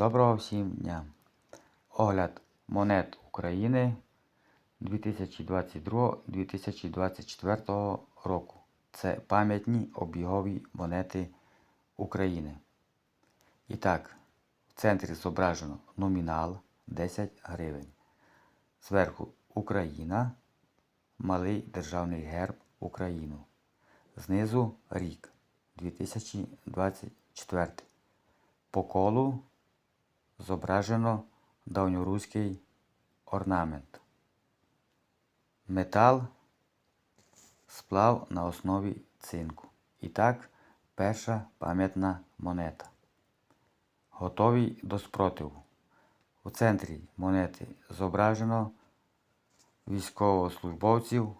Доброго всім дня! Огляд монет України 2022-2024 року. Це пам'ятні обігові монети України. І так, в центрі зображено номінал 10 гривень. Зверху Україна, малий державний герб Україну. Знизу рік 2024. По колу зображено давньоруський орнамент. Метал сплав на основі цинку. І так, перша пам'ятна монета. Готові до спротиву. У центрі монети зображено військовослужбовців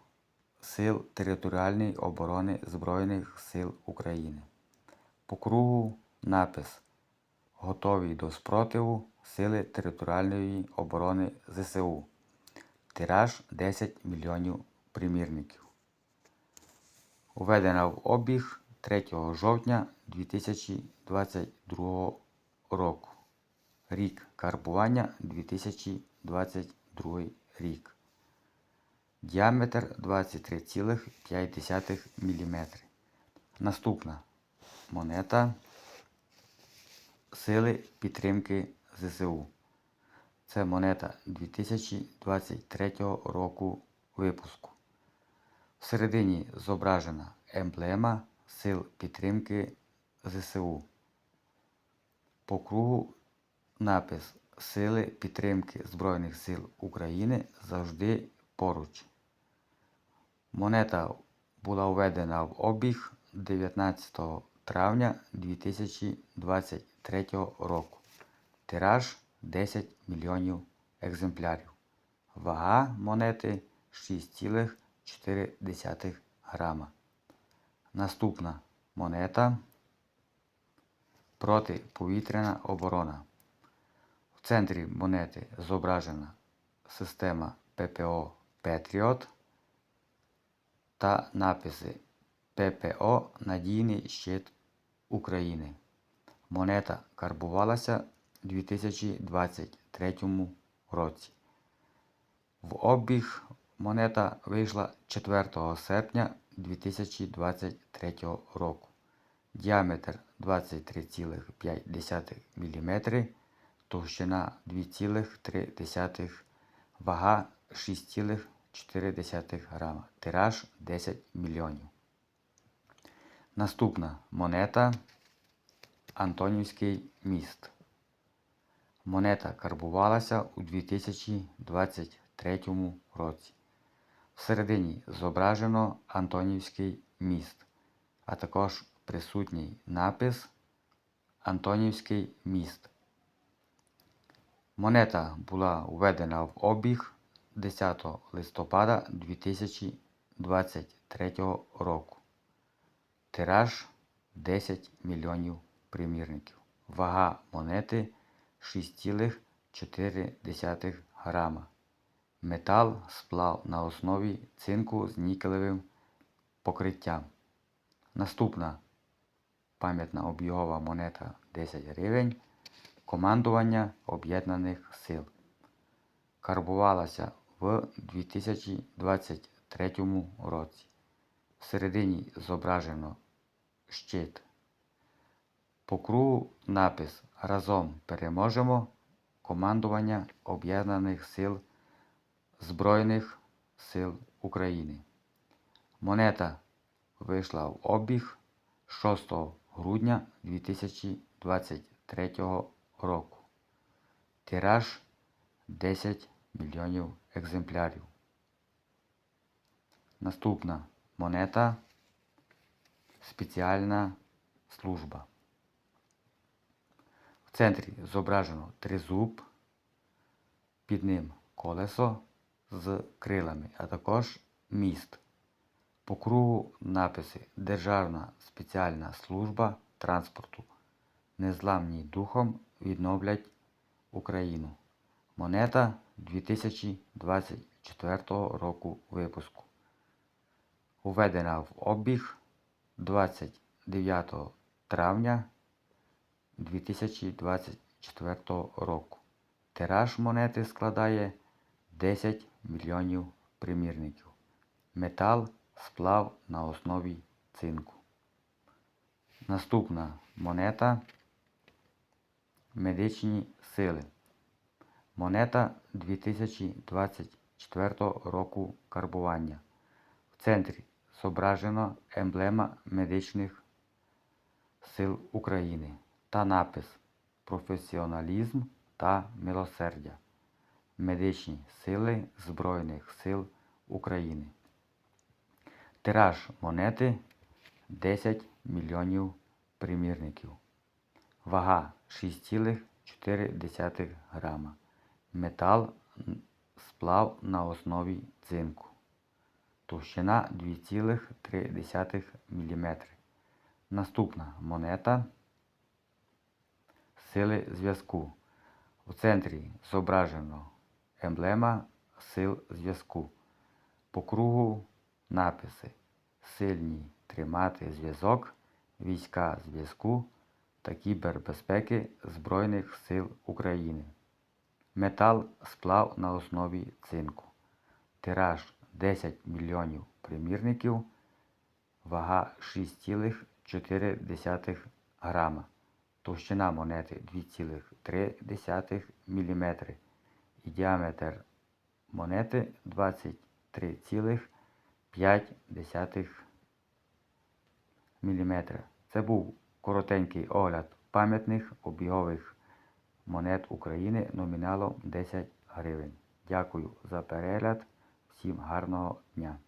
Сил територіальної оборони Збройних сил України. По кругу напис Готові до спротиву Сили територіальної оборони ЗСУ. Тираж 10 мільйонів примірників. Введена в обіг 3 жовтня 2022 року. Рік карбування 2022 рік. Діаметр 23,5 мм. Наступна монета Сили підтримки ЗСУ. Це монета 2023 року випуску. Всередині зображена емблема Сил підтримки ЗСУ. По кругу напис Сили підтримки Збройних сил України завжди поруч. Монета була введена в обіг 19 травня 2023 року. Тираж 10 мільйонів екземплярів. Вага монети 6,4 грама. Наступна монета протиповітряна оборона. В центрі монети зображена система ППО Петріот та написи ППО Надійний щит України. Монета карбувалася у 2023 році. В обіг монета вийшла 4 серпня 2023 року. Діаметр 23,5 мм, товщина 2,3 вага 6,4 грама. Тираж 10 мільйонів. Наступна монета Антонівський міст. Монета карбувалася у 2023 році. Всередині зображено Антонівський міст, а також присутній напис Антонівський міст. Монета була введена в обіг 10 листопада 2023 року. Тираж 10 мільйонів примірників. Вага монети 6,4 грама. Метал сплав на основі цинку з нікелевим покриттям. Наступна пам'ятна обігова монета 10 гривень. Командування Об'єднаних Сил. Карбувалася в 2023 році. Всередині зображено щит. По кругу напис Разом переможемо командування Об'єднаних Сил Збройних сил України. Монета вийшла в обіг 6 грудня 2023 року. Тираж 10 мільйонів екземплярів. Наступна монета спеціальна служба. В центрі зображено тризуб, під ним колесо з крилами, а також міст. По кругу написи Державна спеціальна служба транспорту. Незламні духом відновлять Україну. Монета 2024 року випуску. Введена в обіг 29 травня 2024 2024 року. Тираж монети складає 10 мільйонів примірників. Метал сплав на основі цинку. Наступна монета медичні сили. Монета 2024 року карбування. В центрі зображено емблема медичних сил України та напис Професіоналізм та милосердя. Медичні сили Збройних сил України. Тираж монети 10 мільйонів примірників. Вага 6,4 грама. Метал сплав на основі цинку. Товщина 2,3 мм. Наступна монета сили зв'язку. У центрі зображено емблема сил зв'язку. По кругу написи Сильні тримати зв'язок, війська зв'язку та кібербезпеки Збройних сил України. Метал сплав на основі цинку. Тираж 10 мільйонів примірників. Вага 6,4 грама. Товщина монети 2,3 мм. І діаметр монети 23,5 мм. Це був коротенький огляд пам'ятних обігових монет України номіналом 10 гривень. Дякую за перегляд. Всім гарного дня!